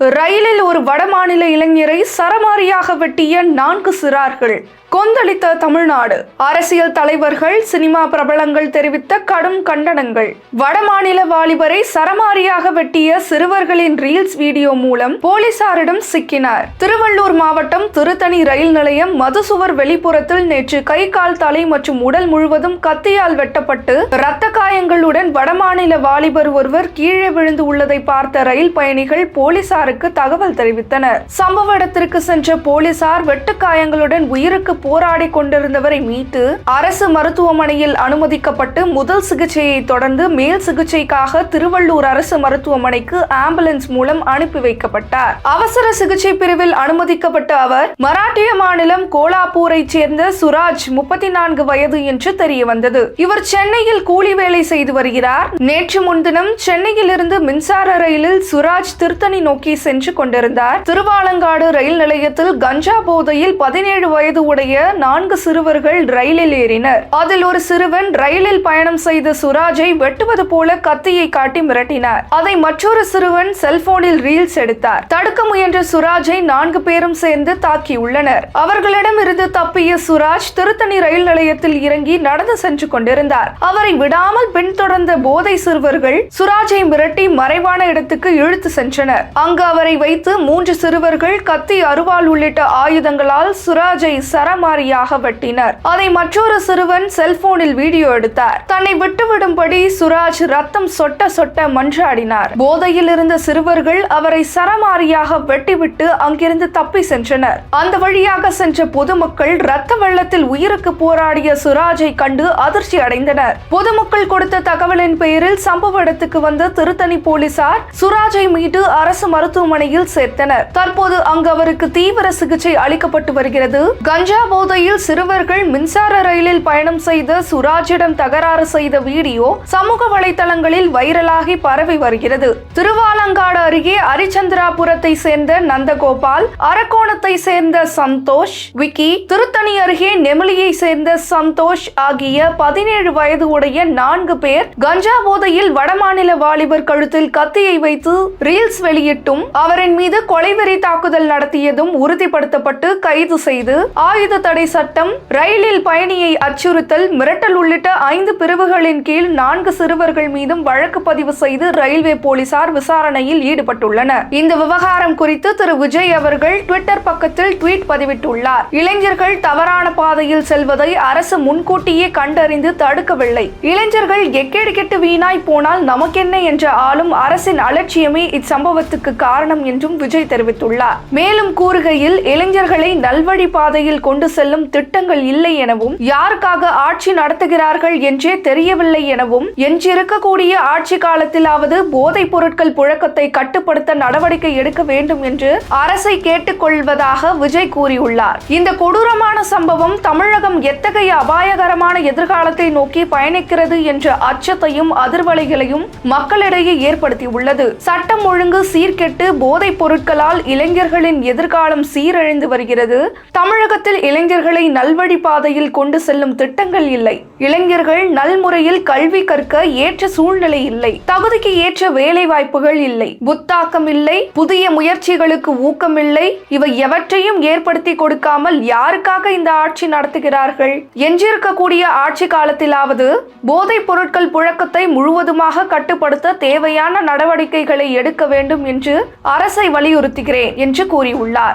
ரயிலில் ஒரு வடமாநில இளைஞரை சரமாரியாக வெட்டிய நான்கு சிறார்கள் கொந்தளித்த தமிழ்நாடு. அரசியல் தலைவர்கள் சினிமா பிரபலங்கள் தெரிவித்த கடும் கண்டனங்கள். வடமாநில வாலிபரை சரமாரியாக வெட்டிய சிறுவர்களின் ரீல்ஸ் வீடியோ மூலம் போலீசாரிடம் சிக்கினார். திருவள்ளூர் மாவட்டம் திருத்தணி ரயில் நிலையம் மதுசுவர் வெளிப்புறத்தில் நேற்று கை கால் தலை மற்றும் உடல் முழுவதும் கத்தியால் வெட்டப்பட்டு இரத்த காயங்களுடன் வடமாநில வாலிபர் ஒருவர் கீழே விழுந்து உள்ளதை பார்த்த ரயில் பயணிகள் போலீசார் போலீசாருக்கு தகவல் தெரிவித்தனர். சம்பவ இடத்திற்கு சென்ற போலீசார் வெட்டுக்காயங்களுடன் உயிருக்கு போராடி கொண்டிருந்தவரை மீட்டு அரசு மருத்துவமனையில் அனுமதிக்கப்பட்டு முதல் சிகிச்சையை தொடர்ந்து மேல் சிகிச்சைக்காக திருவள்ளூர் அரசு மருத்துவமனைக்கு ஆம்புலன்ஸ் மூலம் அனுப்பி வைக்கப்பட்டார். அவசர சிகிச்சை பிரிவில் அனுமதிக்கப்பட்ட அவர் மராட்டிய மாநிலம் கோலாப்பூரை சேர்ந்த சுராஜ் முப்பத்தி நான்கு வயது என்று தெரிய வந்தது இவர் சென்னையில் கூலி வேலை செய்து வருகிறார். நேற்று முன்தினம் சென்னையில் இருந்து மின்சார ரயிலில் சுராஜ் திருத்தணி நோக்கி சென்று கொண்டிருந்தார். திருவாலங்காடு ரயில் நிலையத்தில் கஞ்சா போதையில் பதினேழு வயது உடைய நான்கு சிறுவர்கள் ரயிலில் ஏறினர். அதில் ஒரு சிறுவன் ரயிலில் பயணம் செய்த சுராஜை வெட்டுவது போல கத்தியை காட்டி மிரட்டினார். அதை மற்றொரு சிறுவன் செல்போனில் ரீல்ஸ் எடுத்தார். தடுக்க முயன்ற சுராஜை நான்கு பேரும் சேர்ந்து தாக்கியுள்ளனர். அவர்களிடம் இருந்து தப்பிய சுராஜ் திருத்தணி ரயில் நிலையத்தில் இறங்கி நடந்து சென்று கொண்டிருந்தார். அவரை விடாமல் பின்தொடர்ந்த போதை சிறுவர்கள் சுராஜை மிரட்டி மறைவான இடத்துக்கு இழுத்து சென்றனர். அங்கு அவரை வைத்து மூன்று சிறுவர்கள் கத்தி அருவாள் உள்ளிட்ட ஆயுதங்களால் சுராஜை சரமாரியாக வெட்டினர். அதை மற்றொரு சிறுவன் செல்போனில் வீடியோ எடுத்தார். தன்னை விட்டுவிடும்படி சுராஜ் ரத்தம் சொட்ட சொட்ட மன்றாடினார். போதையில் இருந்த சிறுவர்கள் அவரை சரமாரியாக வெட்டிவிட்டு அங்கிருந்து தப்பி சென்றனர். அந்த வழியாக சென்ற பொதுமக்கள் ரத்த வெள்ளத்தில் உயிருக்கு போராடிய சுராஜை கண்டு அதிர்ச்சி அடைந்தனர். பொதுமக்கள் கொடுத்த தகவலின் பெயரில் சம்பவ இடத்துக்கு வந்த திருத்தணி போலீசார் சுராஜை மீட்டு அரசு மருத்துவ மருத்துவமனையில் சேர்த்தனர். தற்போது அங்கு அவருக்கு தீவிர சிகிச்சை அளிக்கப்பட்டு வருகிறது. கஞ்சா போதையில் சிறுவர்கள் மின்சார ரயிலில் பயணம் செய்த சுராஜிடம் தகராறு செய்த வீடியோ சமூக வலைதளங்களில் வைரலாகி பரவி வருகிறது. திருவாலங்காடு அருகே அரிச்சந்திராபுரத்தை சேர்ந்த நந்தகோபால் அரக்கோணத்தை சேர்ந்த சந்தோஷ் விக்கி திருத்தணி அருகே நெமிலியை சேர்ந்த சந்தோஷ் ஆகிய பதினேழு வயது உடைய நான்கு பேர் கஞ்சா போதையில் வடமாநில வாலிபர் கழுத்தில் கத்தியை வைத்து ரீல்ஸ் வெளியிட்டும் அவரின் மீது கொலைவெறி தாக்குதல் நடத்தியதும் உறுதிப்படுத்தப்பட்டு கைது செய்து ஆயுத தடை சட்டம் ரயிலில் பயணியை அச்சுறுத்தல் மிரட்டல் உள்ளிட்ட ஐந்து பிரிவுகளின் கீழ் நான்கு சிறுவர்கள் மீதும் வழக்கு பதிவு செய்து ரயில்வே போலீசார் விசாரணையில் ஈடுபட்டுள்ளனர். இந்த விவகாரம் குறித்து திரு. விஜய் அவர்கள் ட்விட்டர் பக்கத்தில் ட்வீட் பதிவிட்டுள்ளார். இளைஞர்கள் தவறான பாதையில் செல்வதை அரசு முன்கூட்டியே கண்டறிந்து தடுக்கவில்லை. இளைஞர்கள் எக்கேடு கெட்டு வீணாய் போனால் நமக்கென்ன என்ற ஆளும் அரசின் அலட்சியமே இச்சம்பவத்துக்கு காரணம் என்றும் விஜய் தெரிவித்துள்ளார். மேலும் கூறுகையில் இளைஞர்களை நல்வழி பாதையில் கொண்டு செல்லும் திட்டங்கள் இல்லை எனவும் யாருக்காக ஆட்சி நடத்துகிறார்கள் என்றே தெரியவில்லை எனவும் எஞ்சிருக்கக்கூடிய ஆட்சி காலத்திலாவது போதைப் பொருட்கள் புழக்கத்தை கட்டுப்படுத்த நடவடிக்கை எடுக்க வேண்டும் என்று அரசை கேட்டுக்கொள்வதாக விஜய் கூறியுள்ளார். இந்த கொடூரமான சம்பவம் தமிழகம் எத்தகைய அபாயகரமான எதிர்காலத்தை நோக்கி பயணிக்கிறது என்ற அச்சத்தையும் அதிர்வலைகளையும் மக்களிடையே ஏற்படுத்தியுள்ளது. சட்டம் ஒழுங்கு சீர்கெட்டு போதைப் பொருட்களால் இளைஞர்களின் எதிர்காலம் சீரழிந்து வருகிறது. தமிழகத்தில் இளைஞர்களை நல்வழி பாதையில் கொண்டு செல்லும் திட்டங்கள் இல்லை. இளைஞர்கள் நல்முறையில் கல்வி கற்க ஏற்ற சூழ்நிலை இல்லை. தகுதிக்கு ஏற்ற வேலை வாய்ப்புகள் இல்லை. புத்தாக்கம் இல்லை. புதிய முயற்சிகளுக்கு ஊக்கம் இல்லை. இவை எவற்றையும் ஏற்படுத்தி கொடுக்காமல் யாருக்காக இந்த ஆட்சி நடத்துகிறார்கள்? எஞ்சிருக்கக்கூடிய ஆட்சி காலத்திலாவது போதைப் பொருட்கள் புழக்கத்தை முழுவதுமாக கட்டுப்படுத்த தேவையான நடவடிக்கைகளை எடுக்க வேண்டும் என்று அரசை வலியுறுத்துகிறேன் என்று கூறியுள்ளார்.